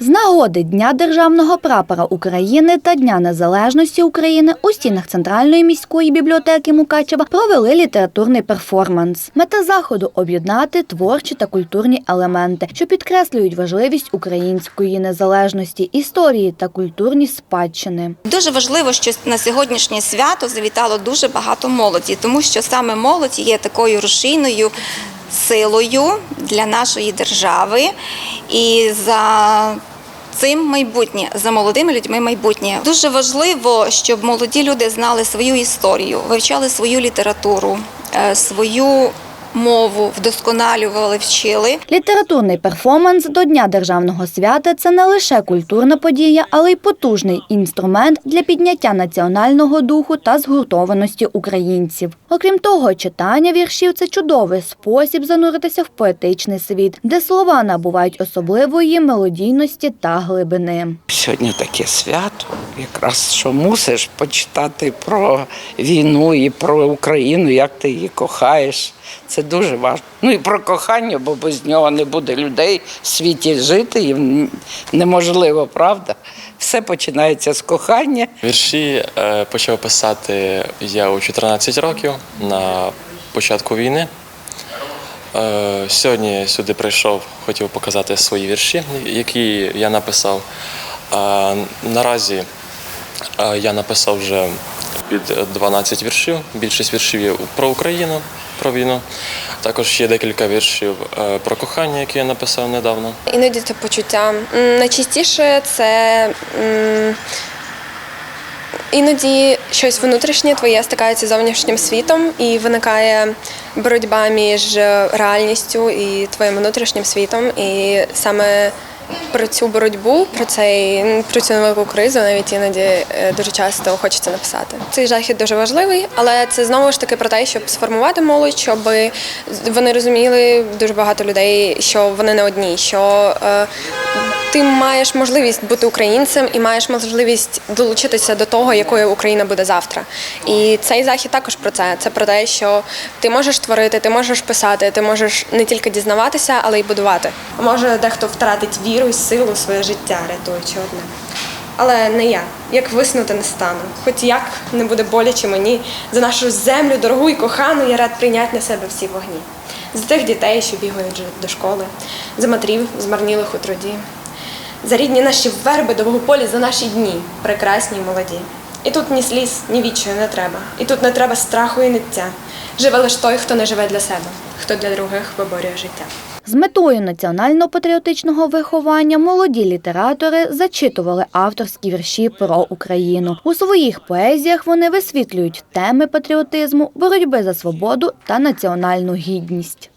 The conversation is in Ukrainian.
З нагоди Дня державного прапора України та Дня Незалежності України у стінах Центральної міської бібліотеки Мукачева провели літературний перформанс. Мета заходу об'єднати творчі та культурні елементи, що підкреслюють важливість української незалежності, історії та культурні спадщини. Дуже важливо, що на сьогоднішнє свято завітало дуже багато молоді, тому що саме молодь є такою рушійною силою для нашої держави. І за цим майбутнє, за молодими людьми майбутнє. Дуже важливо, щоб молоді люди знали свою історію, вивчали свою літературу, е, свою мову, вдосконалювали, вчили. Літературний перформанс до Дня державного свята це не лише культурна подія, але й потужний інструмент для підняття національного духу та згуртованості українців. Окрім того, читання віршів це чудовий спосіб зануритися в поетичний світ, де слова набувають особливої мелодійності та глибини. Сьогодні таке свято, якраз що мусиш почитати про війну і про Україну, як ти її кохаєш. Це дуже важливо. Ну і про кохання, бо без нього не буде людей в світі жити, і неможливо, правда? Все починається з кохання. Вірші е, почав писати я у 14 років на початку війни. Е, Сьогодні сюди прийшов, хотів показати свої вірші, які я написав. Наразі я написав вже під 12 віршів. Більшість віршів є про Україну, про війну. Також є декілька віршів е, про кохання, які я написав недавно. Іноді це почуття. Найчастіше це іноді щось внутрішнє твоє стикається з зовнішнім світом і виникає боротьба між реальністю і твоїм внутрішнім світом. І саме про цю боротьбу, про цей про цю велику кризу навіть іноді е, дуже часто хочеться написати. Цей захід дуже важливий, але це знову ж таки про те, щоб сформувати молодь, щоб вони розуміли дуже багато людей, що вони не одні, що е, ти маєш можливість бути українцем і маєш можливість долучитися до того, якою Україна буде завтра. І цей захід також про це. Це про те, що ти можеш творити, ти можеш писати, ти можеш не тільки дізнаватися, але й будувати. Може, дехто втратить віру і силу своє життя, рятуючи одне. Але не я, як виснути не стану. Хоч як не буде боляче мені, за нашу землю, дорогу і кохану, я рад прийняти на себе всі вогні. За тих дітей, що бігають до школи, за матрів, змарнілих у труді, за рідні наші верби довгополі, за наші дні, прекрасні й молоді. І тут ні сліз, ні відчаю не треба. І тут не треба страху і ниття. Живе лише той, хто не живе для себе, хто для других виборює життя. З метою національно-патріотичного виховання молоді літератори зачитували авторські вірші про Україну. У своїх поезіях вони висвітлюють теми патріотизму, боротьби за свободу та національну гідність.